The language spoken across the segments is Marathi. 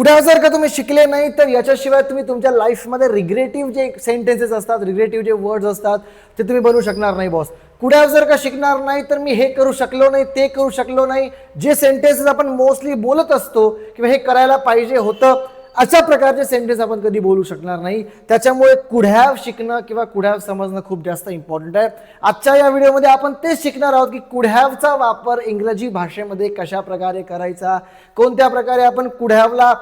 पुढे जर का तुम्ही शिकले नाही तर याच्याशिवाय तुम्ही तुमच्या लाईफमध्ये रिग्रेटिव्ह जे सेंटेन्सेस असतात रिग्रेटिव्ह जे वर्ड्स असतात ते तुम्ही बनवू शकणार नाही बॉस कुठे जर का शिकणार नाही तर मी हे करू शकलो नाही ते करू शकलो नाही. जे सेंटेन्सेस आपण मोस्टली बोलत असतो किंवा हे करायला पाहिजे होतं अशा प्रकारचे सेंटेन्स आपण कधी बोलू शकणार नाही. त्याच्यामुळे कुढ्याव शिकणं किंवा कुढ्याव समजणं खूप जास्त इम्पॉर्टंट आहे. आजच्या या व्हिडिओमध्ये आपण तेच शिकणार आहोत की कुढ्यावचा वापर इंग्रजी भाषेमध्ये कशा प्रकारे करायचा कोणत्या प्रकारे आपण कुढ्यावला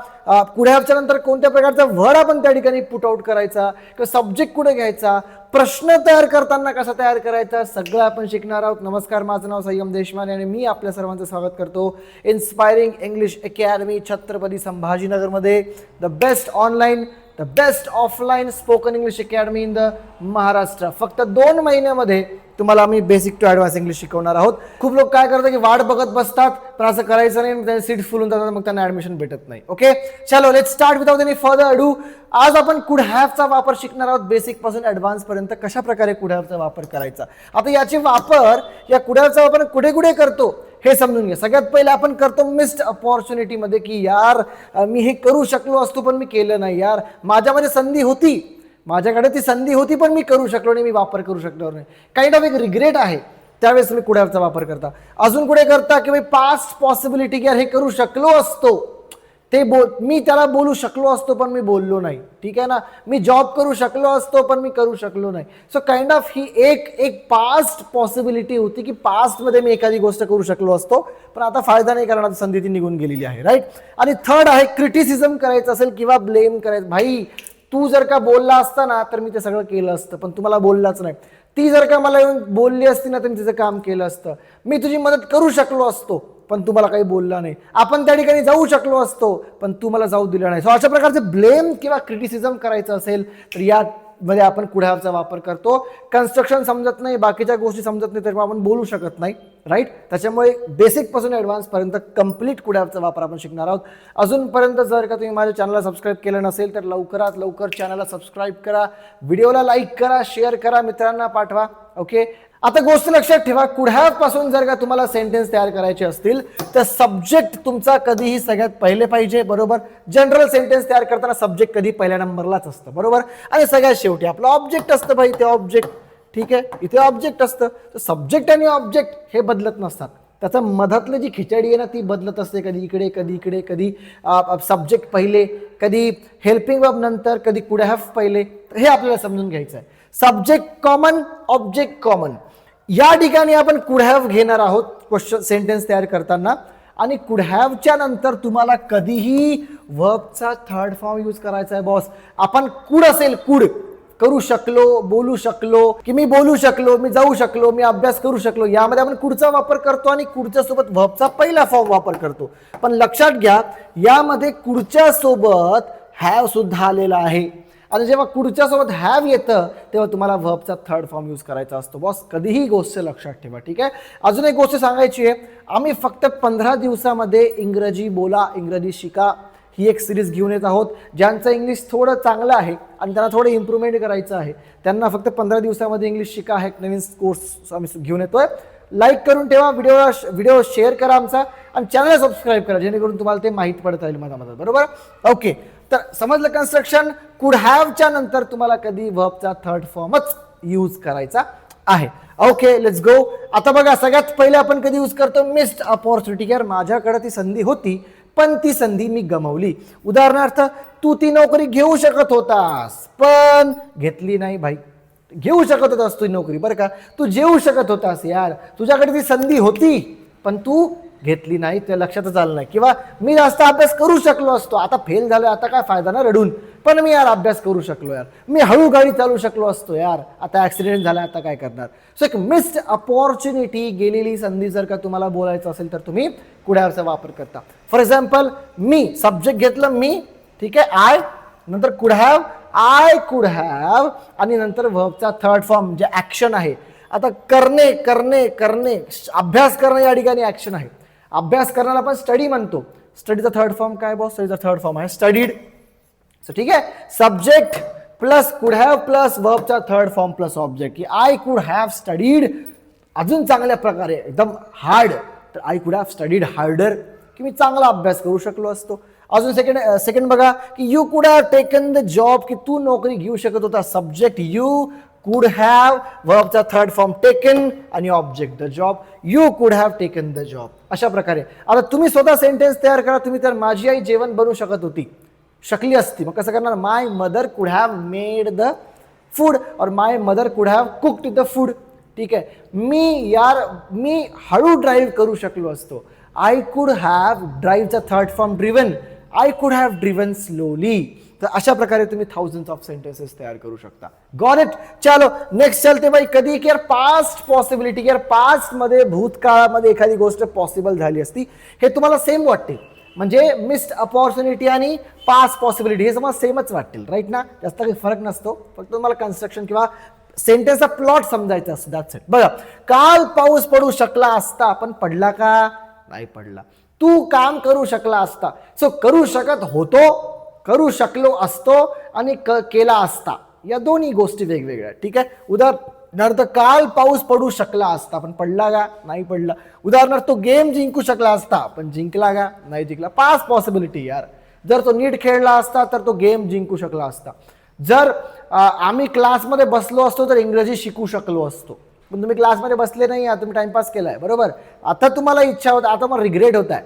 कुढ्यावच्या नंतर कोणत्या प्रकारचा वर्ड आपण त्या ठिकाणी पुट आउट करायचा किंवा सब्जेक्ट कुठे घ्यायचा प्रश्न तयार करताना कसा तयार करायचा सगळं आपण शिकणार आहोत. नमस्कार माझं नाव संयम देशमाने आणि मी आपल्या सर्वांचं स्वागत करतो. Inspiring English academy Chhatrapati संभाजीनगरमध्ये. The best online the best offline spoken English academy in the Maharashtra फक्त दोन महिन्यामध्ये तुम्हाला आम्ही बेसिक टू ॲडव्हान्स इंग्लिश शिकवणार आहोत. खूप लोक काय करतात की वाट बघत बसतात पण असं करायचं नाही त्यांनी सीट फुलून जातात मग त्यांना ॲडमिशन भेटत नाही. ओके चलो let start without any further ado आज आपण कुड हॅवचा वापर शिकणार आहोत बेसिकपासून ॲडव्हान्सपर्यंत कशाप्रकारे कशा प्रकारे कुड हॅवचा वापर करायचा. आता याची वापर या कुड वापर कुठे कुठे करतो हे समजून घ्या. सगळ्यात पहिले आपण करतो मिस्ड अपॉर्च्युनिटीमध्ये की यार मी हे करू शकलो असतो पण मी केलं नाही. यार माझ्यामध्ये संधी होती. माझ्याकडे ती संधी होती पण मी करू शकलो नाही मी वापर करू शकलो नाही. काइंड ऑफ एक रिग्रेट आहे त्यावेळेस तुम्ही कुड्याचा वापर करता. अजून कुठे करता की पास्ट पॉसिबिलिटी की यार हे करू शकलो असतो. ते बोल मी त्याला बोलू शकलो असतो पण मी बोललो नाही. ठीक आहे ना? मी जॉब करू शकलो असतो पण मी करू शकलो नाही. सो काइंड ऑफ ही एक एक पास्ट पॉसिबिलिटी होती की पास्टमध्ये मी एखादी गोष्ट करू शकलो असतो पण आता फायदा नाही करणार संधी ती निघून गेलेली आहे राईट आणि थर्ड आहे क्रिटिसिझम करायचं असेल किंवा ब्लेम करायचं. भाई तू जर का बोलला असता ना तर मी ते सगळं केलं असतं पण तुम्हाला बोललाच नाही. ती जर का मला येऊन बोलली असती ना तर मी तिचं काम केलं असतं. मी तुझी मदत करू शकलो असतो पण तुम्हाला काही बोलला नाही. आपण त्या ठिकाणी जाऊ शकलो असतो पण तू मला जाऊ दिलं नाही. सो अशा प्रकारचे ब्लेम किंवा क्रिटिसिझम करायचं असेल तर या मध्ये आपण कुढ्याचा वापर करतो. कन्स्ट्रक्शन समजत नाही बाकीच्या गोष्टी समजत नाही तर आपण बोलू शकत नाही राईट त्याच्यामुळे बेसिकपासून ॲडव्हान्सपर्यंत कंप्लीट पर्यंत कंप्लीट वापर आपण शिकणार आहोत. अजूनपर्यंत जर का तुम्ही माझ्या चॅनलला सबस्क्राईब केलं नसेल तर लवकरात लवकर चॅनलला सबस्क्राईब करा. व्हिडिओला लाईक करा शेअर करा मित्रांना पाठवा ओके आता गोष्ट लक्षात ठेवा कुढ्यापासून जर का तुम्हाला सेंटेन्स तयार करायचे असतील तर सब्जेक्ट तुमचा कधीही सगळ्यात पहिले पाहिजे बरोबर? जनरल सेंटेन्स तयार करताना सब्जेक्ट कधी पहिल्या नंबरलाच असतं बरोबर? आणि सगळ्यात शेवटी आपलं ऑब्जेक्ट असतं भाई ते ऑब्जेक्ट ठीक आहे? इथे ऑब्जेक्ट असतं. तर सब्जेक्ट आणि ऑब्जेक्ट हे बदलत नसतात. त्याचं मधातली जी खिचडी आहे ना ती बदलत असते. कधी इकडे कधी इकडे कधी सब्जेक्ट पहिले कधी हेल्पिंग वर्ब नंतर कधी कुड हॅफ पहिले. हे आपल्याला समजून घ्यायचं आहे सब्जेक्ट कॉमन ऑब्जेक्ट कॉमन या ठिकाणी आपण कुड हॅव घेणार आहोत क्वेश्चन सेंटेन्स तयार करताना. आणि कुड हॅवच्या नंतर तुम्हाला कधीही वर्बचा थर्ड फॉर्म यूज करायचा आहे बॉस आपण कुड असेल कुड करू शकलो बोलू शकलो की मी बोलू शकलो मी जाऊ शकलो मी अभ्यास करू शकलो यामध्ये आपण कुडचा वापर करतो आणि कुडच्या सोबत व्हबचा पहिला फॉर्म वापर करतो. पण लक्षात घ्या यामध्ये कुडच्या सोबत हॅव सुद्धा आलेला आहे. आणि जेव्हा पुढच्यासोबत हॅव येतं तेव्हा तुम्हाला व्हबचा थर्ड फॉर्म यूज करायचा असतो. बॉस कधीही गोष्ट लक्षात ठेवा ठीक आहे? अजून एक गोष्ट सांगायची आहे. आम्ही फक्त पंधरा दिवसामध्ये इंग्रजी बोला इंग्रजी शिका ही एक सिरीज घेऊन येत आहोत ज्यांचं इंग्लिश थोडं चांगलं आहे आणि त्यांना थोडं इम्प्रूव्हमेंट करायचं आहे. त्यांना फक्त पंधरा दिवसामध्ये इंग्लिश शिका हा एक नवीन कोर्स आम्ही घेऊन येतोय. लाईक करून ठेवा व्हिडिओला व्हिडिओ शेअर करा आमचा आणि चॅनलला सबस्क्राईब करा जेणेकरून तुम्हाला ते माहीत पडत राहील माझ्या मदत बरोबर? ओके तर समजलं कन्स्ट्रक्शन कुड हॅवच्या नंतर तुम्हाला कधी वर्बचा थर्ड फॉर्मच यूज करायचा आहे. ओके लेट्स गो आता बघा सगळ्यात पहिले आपण कधी यूज करतो? मिस्ड अपॉर्च्युनिटी यार माझ्याकडे ती संधी होती पण ती संधी मी गमावली. उदाहरणार्थ तू ती नोकरी घेऊ शकत होतास पण घेतली नाही भाई. घेऊ शकत होतास तू नोकरी बरं का? तू जेवू शकत होतास यार. तुझ्याकडे ती संधी होती पण तू घेतली नाही ते लक्षातच आलं नाही. किंवा मी जास्त अभ्यास करू शकलो असतो. आता फेल झालो आता काय फायदा ना रडून? पण मी यार अभ्यास करू शकलो यार. मी हळू गाडी चालू शकलो असतो यार. आता ॲक्सिडेंट झाला आता काय करणार? सो एक मिस्ड अपॉर्च्युनिटी गेलेली संधी जर का तुम्हाला बोलायचं असेल तर तुम्ही कुड्याचा वापर करता. फॉर एक्झाम्पल मी सब्जेक्ट घेतलं मी ठीक आहे आय नंतर कुड हॅव आय कुड हॅव आणि नंतर वर्बचा थर्ड फॉर्म जे ॲक्शन आहे. आता करणे करणे करणे अभ्यास करणे या ठिकाणी ॲक्शन आहे. अभ्यास करण्याला आपण स्टडी म्हणतो. स्टडीचा थर्ड फॉर्म काय बॉस स्टडीचा थर्ड फॉर्म आहे स्टडीड सो ठीक आहे? Subject plus could have plus वर्बचा third form plus object की आय कुड हॅव स्टडीड अजून चांगल्या प्रकारे एकदम हार्ड तर I could have studied harder की मी चांगला अभ्यास करू शकलो असतो. अजून सेकंड सेकंड बघा की you could have taken the job की तू नोकरी घेऊ शकत होता. सब्जेक्ट यू कुड हॅव वर्बचा थर्ड फॉर्म टेकन आणि object the job you could have taken the job अशा प्रकारे. आता तुम्ही स्वतः सेंटेन्स तयार करा तुम्ही तर माझी आई जेवण बनवू शकत होती. शकली असती. मग कसं करणार? My mother could have made the food और my mother could have cooked the food ठीक आहे. मी यार मी हळू ड्राईव्ह करू शकलो असतो. I could have ड्राईव्हचा third form driven I could have driven slowly तर अशा प्रकारे तुम्ही थाउजंड ऑफ सेंटेन्सेस तयार करू शकता. गॉन इट चलो नेक्स्ट चलते बाई कधी की यार पास्ट पॉसिबिलिटी यार पास्टमध्ये भूतकाळामध्ये एखादी गोष्ट पॉसिबल झाली असती हे तुम्हाला सेम वाटते. म्हणजे मिस्ड अपॉर्च्युनिटी आणि पास्ट पॉसिबिलिटी हे तुम्हाला सेमच वाटतील राईट ना? जास्त काही फरक नसतो. फक्त तुम्हाला कन्स्ट्रक्शन किंवा सेंटेन्सचा प्लॉट समजायचा असतो. दॅट्स इट बघा काल पाऊस पडू शकला असता पण पडला का? नाही पडला. तू काम करू शकला असता. सो करू शकत होतो करू शकलो असतो आणि क केला असता. या दोन्ही गोष्टी वेगवेगळ्या. ठीक आहे? उदाहरणार्थ काल पाऊस पडू शकला असता पण पडला का? नाही पडला. उदाहरणार्थ तो गेम जिंकू शकला असता पण जिंकला का? नाही जिंकला. पाच पॉसिबिलिटी यार. जर तो नीट खेळला असता तर तो गेम जिंकू शकला असता. जर आम्ही क्लासमध्ये बसलो असतो तर इंग्रजी शिकू शकलो असतो. पण तुम्ही क्लासमध्ये बसले नाही आहात तुम्ही टाइमपास आहे बरोबर? आता तुम्हाला इच्छा होत आता मला रिग्रेट होत आहे.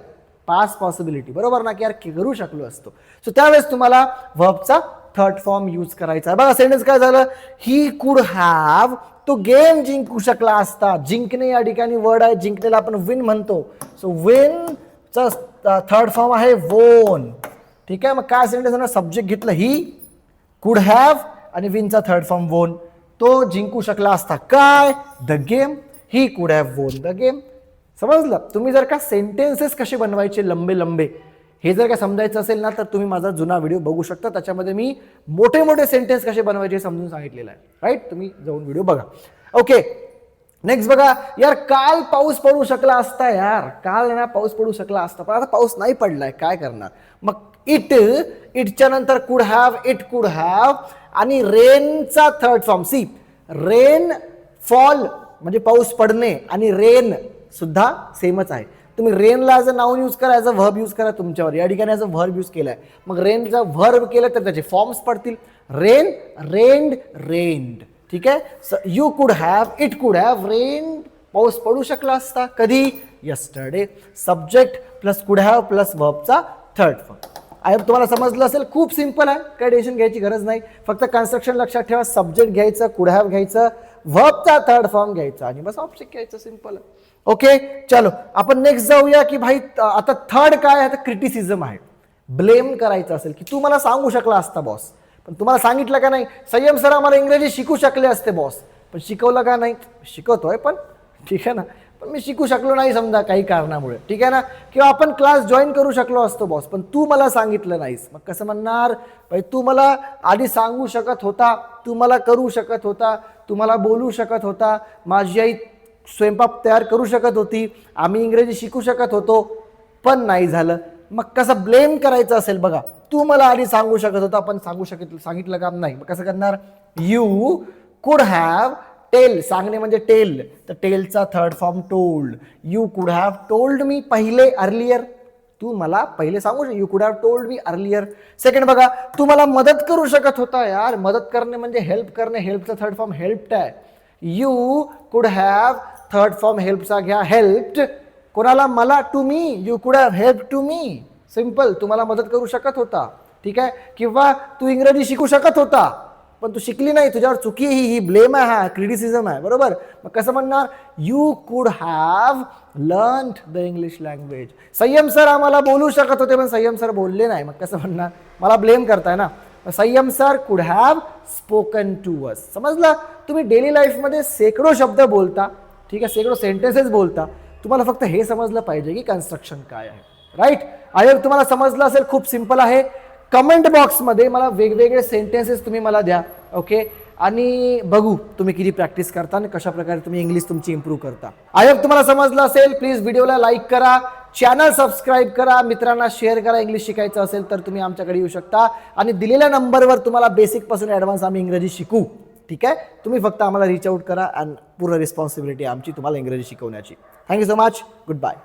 पास पॉसिबिलिटी बरोबर ना? की यार करू शकलो असतो. सो त्यावेळेस तुम्हाला व्हबचा थर्ड फॉर्म यूज करायचा आहे. बघा सेंटेन्स काय झालं? ही कुड हॅव तो गेम जिंकू शकला असता. जिंकणे या ठिकाणी वर्ड आहे जिंकलेला आपण विन म्हणतो. सो विनचा थर्ड फॉर्म आहे वोन ठीक आहे? मग काय सेंटेन्स सब्जेक्ट घेतलं ही कुड हॅव आणि विनचा थर्ड फॉर्म वोन तो जिंकू शकला असता काय? The game he could have won the game समजलं? तुम्ही जर का सेंटेन्सेस कसे बनवायचे लंबे लंबे? हे जर का समजायचं असेल ना तर तुम्ही माझा जुना व्हिडिओ बघू शकता. त्याच्यामध्ये मी मोठे मोठे सेंटेन्स कसे बनवायचे समजून सांगितलेलं आहे. राईट तुम्ही जाऊन व्हिडिओ बघा. ओके नेक्स्ट बघा यार काल पाऊस पडू शकला असता यार. काल ना पाऊस पडू शकला असता पण आता पाऊस नाही पडलाय काय करणार? मग इट इटच्या नंतर कुड हॅव इट कुड हॅव आणि रेनचा third form see rain fall म्हणजे पाऊस पडणे आणि रेन सुद्धा सेमच आहे. तुम्ही रेनला ॲज अ नाऊन यूज करा ॲज अ व्हर्ब यूज करा तुमच्यावर. या ठिकाणी ॲज अ व्हर्ब यूज केलाय. मग रेनचा व्हर्ब केलं तर त्याचे फॉर्म्स पडतील. रेन रेंड रेंड ठीक आहे? You could have it could have rain पाऊस पडू शकला असता कधी? Yesterday subject plus could have plus व्हर्बचा third form आय तुम्हाला समजलं असेल. खूप सिंपल आहे. काय टेन्शन घ्यायची गरज नाही. फक्त कन्स्ट्रक्शन लक्षात ठेवा. सब्जेक्ट घ्यायचं कुड हॅव घ्यायचं व्हबचा थर्ड फॉर्म घ्यायचा. आणि बस ऑब्जेक्ट घ्यायचं सिंपल आहे. ओके चलो. आपण नेक्स्ट जाऊया की भाई आता थर्ड काय आहे? तर क्रिटिसिझम आहे. ब्लेम करायचं असेल. की तू मला सांगू शकला असता बॉस पण तुम्हाला सांगितलं का नाही? संयम सर आम्हाला इंग्रजी शिकू शकले असते बॉस पण शिकवलं का नाही? शिकवतोय पण ठीक आहे ना? पण मी शिकू शकलो नाही समजा काही कारणामुळे. ठीक आहे ना? किंवा आपण क्लास जॉईन करू शकलो असतो बॉस पण तू मला सांगितलं नाहीस. मग कसं म्हणणार? भाई तू मला आधी सांगू शकत होता तू मला करू शकत होता तू मला बोलू शकत होता माझी आई स्वयंपाक तयार करू शकत होती आम्ही इंग्रजी शिकू शकत होतो पण नाही झालं. मग कसं ब्लेम करायचं असेल बघा. तू मला आधी सांगू शकत होता पण सांगू शकत सांगितलं काम नाही. मग कसं करणार? यू कुड हॅव टेल सांगणे म्हणजे टेल तर टेलचा third form told you could have told me पहिले अर्लियर तू मला पहिले सांगू शक you could have told me earlier second बघा तू मला मदत करू शकत होता यार. मदत करणे म्हणजे हेल्प करणे हेल्पचा थर्ड फॉर्म हेल्प्ड आहे. You could have third form हेल्पचा घ्या हेल्प्ड कोणाला मला to me you could have help to me simple तुम्हाला मदत करू शकत होता. ठीक आहे? किंवा तू इंग्रजी शिकू शकत होता पण तू शिकली नाही तुझ्यावर चुकी ही ही ब्लेम आहे हा क्रिटिसिझम आहे. बरोबर? मग कसं म्हणणार? You could have learn the English language संयम सर आम्हाला बोलू शकत होते पण संयम सर बोलले नाही. मग कसं म्हणणार? मला ब्लेम करताय ना? संयम सर कुड हॅव स्पोकन टू अस समजलं? तुम्ही डेली लाईफमध्ये शेकडो शब्द बोलता. ठीक आहे? शेकडो सेंटेन्सेस बोलता. तुम्हाला फक्त हे समजलं पाहिजे की कन्स्ट्रक्शन काय आहे. राईट आय तुम्हाला समजलं असेल खूप सिंपल आहे. कमेंट बॉक्समध्ये मला वेगवेगळे सेंटेन्सेस तुम्ही मला द्या ओके आणि बघू तुम्ही किती प्रॅक्टिस करता आणि कशा प्रकारे तुम्ही इंग्लिश तुमची इम्प्रूव्ह करता. आय तुम्हाला समजलं असेल प्लीज व्हिडिओला लाईक करा चॅनल सबस्क्राईब करा मित्रांना शेअर करा इंग्लिश शिकायचं असेल तर तुम्ही आमच्याकडे येऊ शकता. आणि दिलेल्या नंबरवर तुम्हाला बेसिकपासून ॲडव्हान्स आम्ही इंग्रजी शिकू ठीक आहे? तुम्ही फक्त आम्हाला रिच आउट करा अँड पूर्ण रिस्पॉन्सिबिलिटी आमची तुम्हाला इंग्रजी शिकवण्याची. Thank you so much goodbye